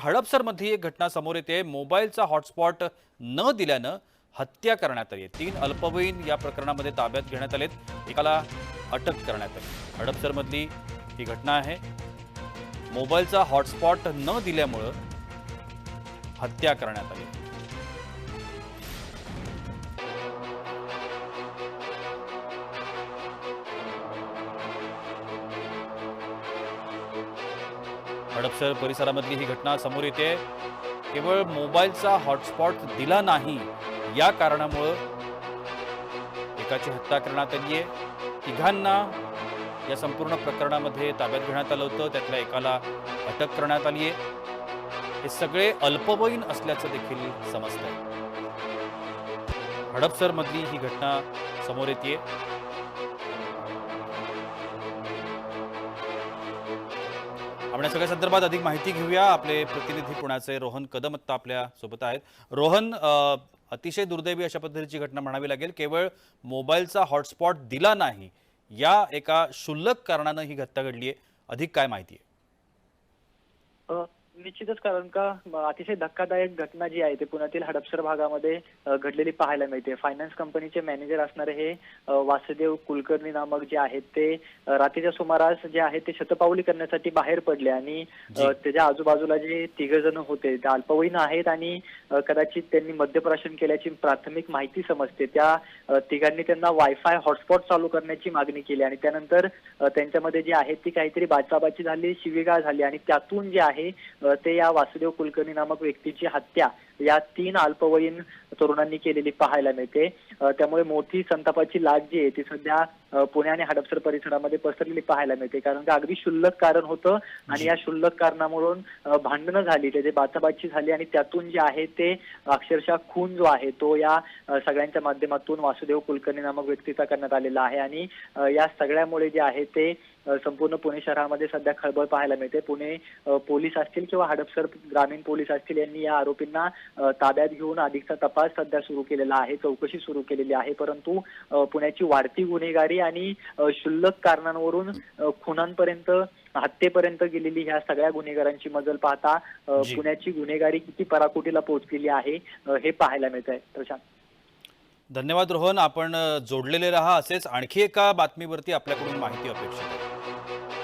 हडपसरमध्ये एक घटना समोर येते. मोबाईलचा हॉटस्पॉट न दिल्यानं हत्या करण्यात आली तीन अल्पवयीन या प्रकरणामध्ये ताब्यात घेण्यात आलेत. एकाला अटक करण्यात आली. हडपसरमधली ही घटना आहे. मोबाईलचा हॉटस्पॉट न दिल्यामुळं हत्या करण्यात आली. हडपसर परिसरामधली ही घटना समोर येते. केवळ मोबाईलचा हॉटस्पॉट दिला नाही या कारणामुळं एकाची हत्या करण्यात आली आहे तिघांना या संपूर्ण प्रकरणामध्ये ताब्यात घेण्यात आलं होतं. त्यातल्या एकाला अटक करण्यात आली आहे हे सगळे अल्पवयीन असल्याचं देखील समजतं हडपसरमधली ही घटना समोर येते आपण या सगळ्या संदर्भात अधिक माहिती घेऊया. आपले प्रतिनिधी पुण्याचे रोहन कदम आत्ता आपल्यासोबत आहेत. रोहन अतिशय दुर्दैवी अशा पद्धतीची घटना म्हणावी लागेल. केवळ मोबाईलचा हॉटस्पॉट दिला नाही या एका क्षुल्लक कारणानं ही घटना घडली आहे अधिक काय माहिती आहे निश्चितच कारण का अतिशय धक्कादायक घटना जी आहे ते पुण्यातील हडपसर भागामध्ये घडलेली पाहायला मिळते. फायनान्स कंपनीचे मॅनेजर असणारे हे वासुदेव कुलकर्णी नामक जे आहेत ते रात्रीच्या सुमारास जे आहेत ते शतपावली करण्यासाठी बाहेर पडले आणि त्याच्या आजूबाजूला जे तिघ जण होते ते अल्पवयीन आहेत आणि कदाचित त्यांनी मद्यप्राशन केल्याची प्राथमिक माहिती समजते. त्या तिघांनी त्यांना वायफाय हॉटस्पॉट चालू करण्याची मागणी केली आणि त्यानंतर त्यांच्यामध्ये जी आहे ती काहीतरी बाचाबाची झाली शिवीगाळ झाली आणि त्यातून जे आहे ते या वासुदेव कुलकर्णी नामक व्यक्तीची हत्या या तीन अल्पवयीन तरुणांनी केलेली पाहायला मिळते. त्यामुळे मोठी संतापाची लाट जी आहे ती सध्या पुणे आणि हडपसर परिसरामध्ये पसरलेली पाहायला मिळते. कारण का अगदी क्षुल्लक कारण होतं आणि या क्षुल्लक कारणामुळून भांडणं झाली त्याची बाचाबाची झाली आणि त्यातून जे आहे ते अक्षरशः खून जो आहे तो या सगळ्यांच्या माध्यमातून वासुदेव कुलकर्णी नामक व्यक्तीचा करण्यात आलेला आहे. आणि या सगळ्यामुळे जे आहे ते संपूर्ण पुणे शहरामध्ये सध्या खळबळ पाहायला मिळते. पुणे पोलीस असतील किंवा हडपसर ग्रामीण पोलीस असतील यांनी या आरोपींना ताब्यात घेऊन अधिकचा तपास सध्या सुरू केलेला आहे चौकशी सुरू केलेली आहे. परंतु पुण्याची वाढती गुन्हेगारी आणि क्षुल्लक कारणांवरून खुनांपर्यंत हत्येपर्यंत गेलेली ह्या सगळ्या गुन्हेगारांची मजल पाहता. पुण्याची गुन्हेगारी किती पराकोटीला पोहोचलेली आहे हे पाहायला मिळत आहे प्रशांत. धन्यवाद रोहन. आपण जोडलेले राहा असेच आणखी एका बातमीवरती आपल्याकडून माहिती अपेक्षित आहे.